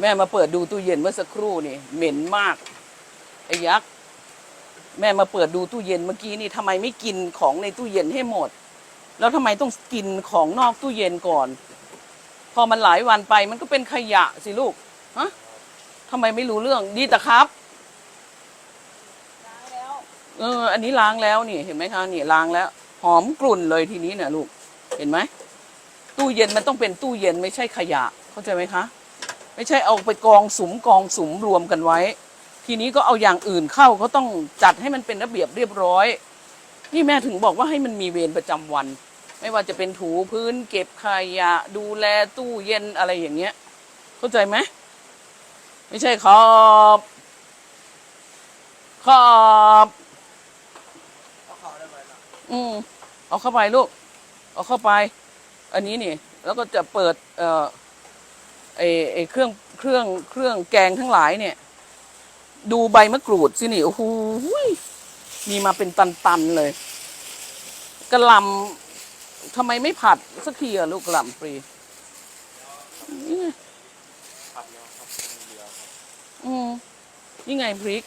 แม่มาเปิดดูตู้เย็นเมื่อสักครู่นี่ เหม็นมากไอ้ยักษ์แม่มาเปิดดูตู้เย็นเมื่อกี้นี่ทำไมไม่กินของในตู้เย็นให้หมด แล้วทำไมต้องกินของนอกตู้เย็นก่อน พอมันหลายวันไปมันก็เป็นขยะสิลูกฮะทำไมไม่รู้เรื่องดีแต่ครับล้างแล้วเออ อันนี้ล้างแล้วนี่ เห็นไหมคะนี่ล้างแล้ว หอมกลุ่นเลยทีนี้เนี่ยลูก เห็นไหมตู้เย็นมันต้องเป็นตู้เย็นไม่ใช่ขยะ เข้าใจไหมคะ ไม่ใช่เอาไปกองสุมกองสุมรวมกันไว้ ทีนี้ก็เอาอย่างอื่นเข้าเขาต้องจัดให้มันเป็นระเบียบเรียบร้อย นี่แม่ถึงบอกว่าให้มันมีเวรประจำวัน ไม่ว่าจะเป็นถูพื้น เก็บขยะดูแลตู้เย็นอะไรอย่างเงี้ย เข้าใจไหมไม่ใช่ขอบขอบเอาเขาได้ไหมล่ะอืมเอาเข้าไปลูก เอาเข้าไป อันนี้นี่ แล้วก็จะเปิด เอ่อ ไอไอเครื่องเครื่องเครื่องแกงทั้งหลายเนี่ย ดูใบมะกรูดสินี่โอ้โหมีมาเป็นตันๆเลยกระลำทำไมไม่ผัดสักทีอะลูกกระลำปรีนี่ไงผัดแล้วครับเหลือครับอืมนี่ไงพริก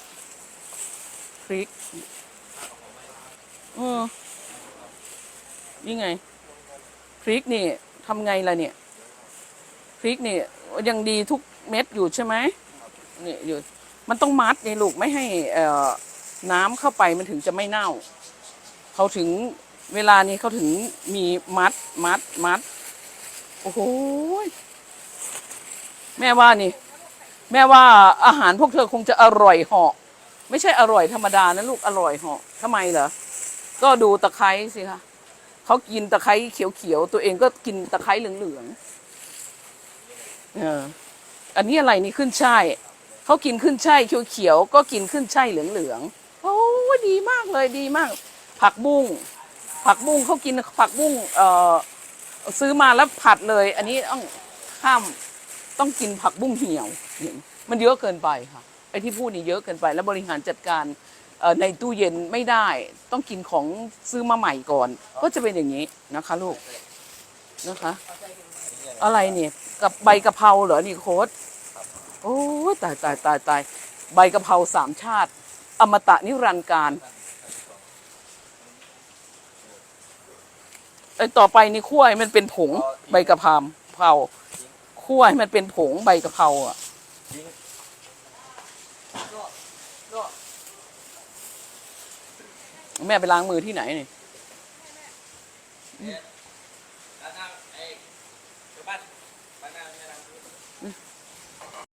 พริกเออนี่ไง พริกนี่ทำไงล่ะเนี่ย พริกนี่ ยังดีทุกเม็ดอยู่ใช่ไหมนี่อยู่มันต้องมัดในลูกไม่ให้น้ำเข้าไปมันถึงจะไม่เน่า เขาถึงเวลานี้เขาถึงมีมัดมัดมัดโอ้โหแม่ว่านี่ แม่ว่าอาหารพวกเธอคงจะอร่อยเหาะไม่ใช่อร่อยธรรมดานะลูกอร่อยเหาะทำไมเหรอก็ดูตะไคร้สิคะเขากินตะไคร้เขียวๆตัวเองก็กินตะไคร้เหลืองๆ เอออันนี้อะไรนี่ขึ้นช่ายเขากินขึ้นช่ายเขียวๆก็กินขึ้นช่ายเหลืองๆโอ้ดีมากเลยดีมาก ผักบุ้งผักบุ้งเขากินผักบุ้งเอ่อซื้อมาแล้วผัดเลย อันนี้ต้องข้ามต้องกินผักบุ้งเหี่ยวมันเยอะเกินไปค่ะไอ้ที่พูดนี่เยอะเกินไป แล้วบริหารจัดการในตู้เย็นไม่ได้ ต้องกินของซื้อมาใหม่ก่อน ก็จะเป็นอย่างนี้นะคะ ลูกนะคะ อะไรนี่กับใบกะเพราเหรอนี่โค้ดโอ้ยตายตายตายตายใบกะเพราสามชาติ อมตะนิรันดร์การไอ้ต่อไปนี่คั่วมันเป็นผงใบกะเพราเพราคั่วมันเป็นผงใบกะเพราอะแม่ไปล้างมือที่ไหนนี่ แ